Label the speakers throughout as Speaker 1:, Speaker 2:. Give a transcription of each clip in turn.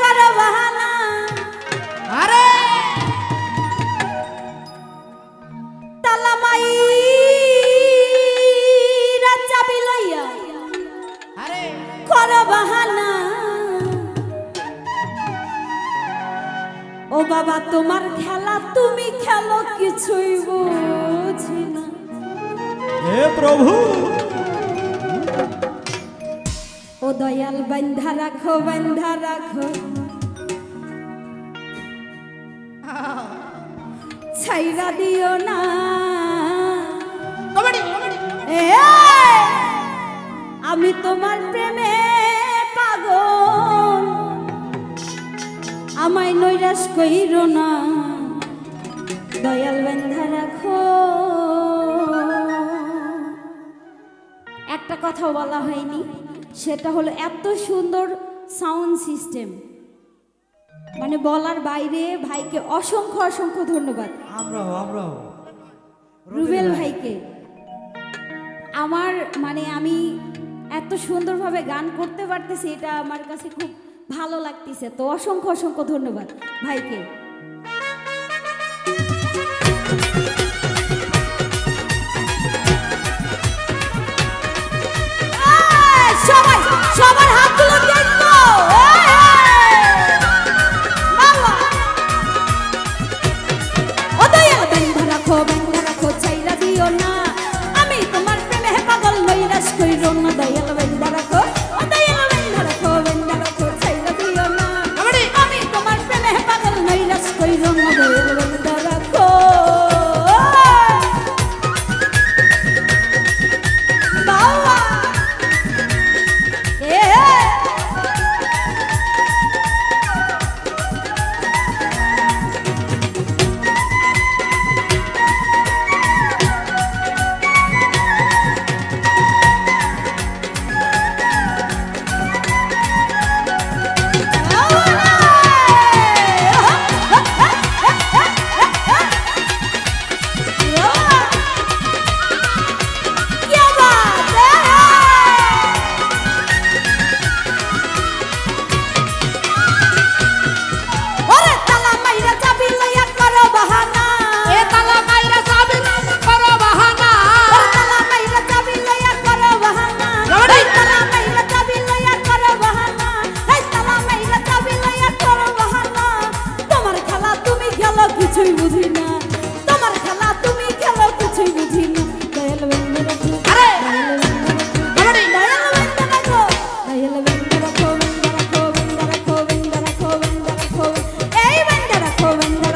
Speaker 1: কর বাহানা।
Speaker 2: আরে! আরে!
Speaker 1: কর বাহানা। ও বাবা তোমার খেলা তুমি খেলো কিছুই বুঝি না।
Speaker 2: হে প্রভু!
Speaker 1: ও দয়াল বন্ধা রাখো বন্ধা রাখো। ছাইরা দিও না। আমি তোমার প্রেমে পাগল। আমায় নৈরাশ কইর না। দয়াল বন্ধা রাখো। একটা কথা বলা হয়নি। সেটা হলো এত সুন্দর সাউন্ড সিস্টেম মানে বলার বাইরে ভাইকে অসংখ্য অসংখ্য ধন্যবাদ।
Speaker 2: আমরাও আমরাও।
Speaker 1: রুবেল ভাইকে। আমার মানে আমি এত সুন্দরভাবে গান করতে পারতেছি এটা আমার কাছে খুব ভালো লাগতেছে। তো অসংখ্য অসংখ্য ধন্যবাদ ভাইকে। বন্ধু রাখো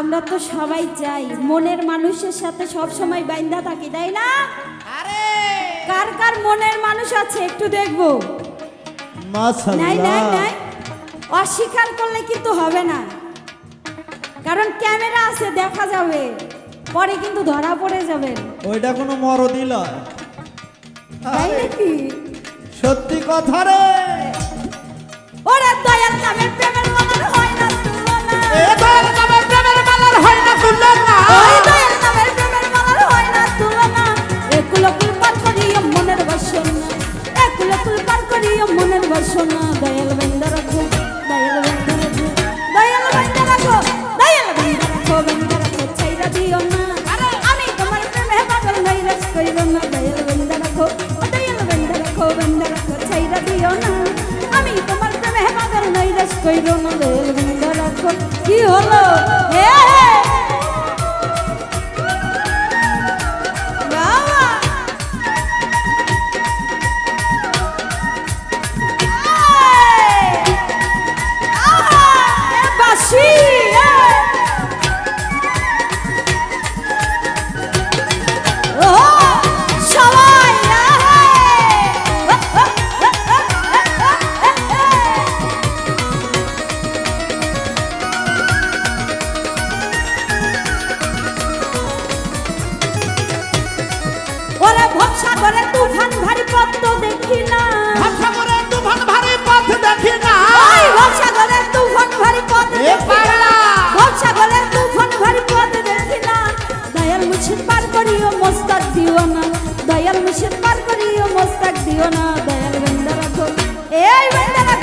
Speaker 1: আমরা তো সবাই চাই মনের মানুষের সাথে সব সময় বাইন্ধা থাকি তাই না?
Speaker 2: আরে!
Speaker 1: কার কার মনের মানুষ আছে একটু দেখব। নাই নাই নাই। অস্বীকার করলে কিন্তু হবে না। কারণ ক্যামেরা আছে দেখা যাবে। পরে কিন্তু ধরা পড়ে যাবেন
Speaker 3: ওইটা কোনো মরদি
Speaker 1: নাকি?
Speaker 3: সত্যি কথা রে।
Speaker 1: ওরে দয়াল নামের প্রেমের হয় দিও না। আমি তোমার প্রেমে পাগল নৈরাশ কইল না। দয়াল বন্ধ রাখো দয়াল বন্ধ রাখো বন্ধ রাখো, ছাইরা দিও না। আমি তোমার প্রেমে পাগল নৈরাশ কইল না। দয়াল বন্ধ রাখো। কি হলো? হে।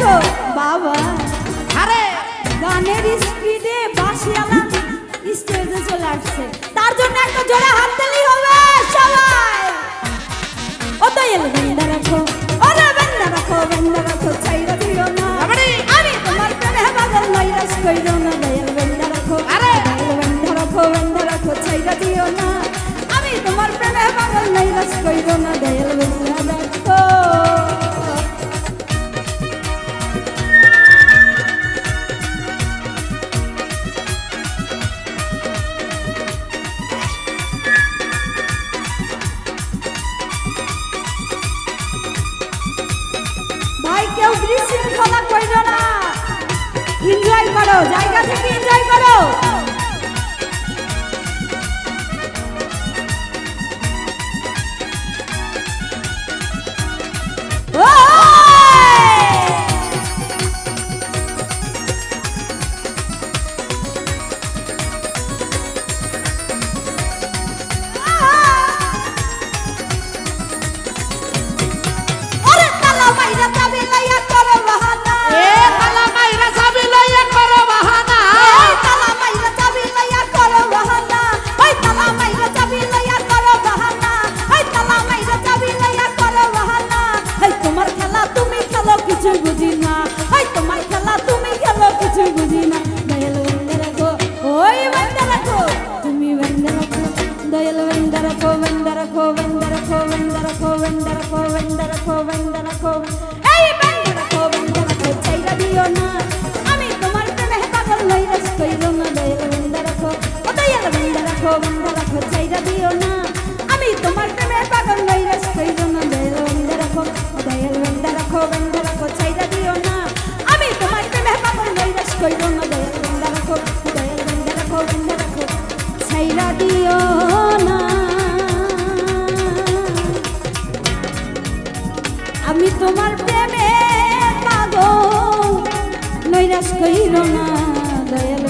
Speaker 1: বেন্দা বাবা।
Speaker 2: আরে।
Speaker 1: গানের স্পিডে বাসিয়ালা স্টেজে চলে আসছে। তার জন্য একটা জোরে হাত তালি হবে সবাই। ও দয়াল বেন্দা রাখো। ওরে বেন্দা রাখো বেন্দা রাখো চাইরা দিও না। আমি তোমার প্রেমে পাগল নৈরাশ কইরো না দয়াল বেন্দা রাখো।
Speaker 2: আরে।
Speaker 1: বেন্দা রাখো বেন্দা রাখো চাইরা দিও না। আমি তোমার প্রেমে পাগল নৈরাশ কইরো না দয়াল বেন্দা করো জায়গা থেকে এনজয় করো। রাখো দয়াল বন্ধ রাখো বন্ধ রাখো বন্ধ রাখো বন্ধ রাখো বন্ধ রাখো বন্ধ রাখো বন্ধ রাখো এই বন্ধ রাখো বন্ধ রাখো চাইরা দিও না আমি তোমার প্রেমে পাগল নৈরাশ কইরো না, দয়াল বন্ধ রাখো ও দয়াল বন্ধ রাখো বন্ধ রাখো চাইরা দিও না আমি তোমার প্রেমে পাগল। নৈরাশ কইর না দয়াল।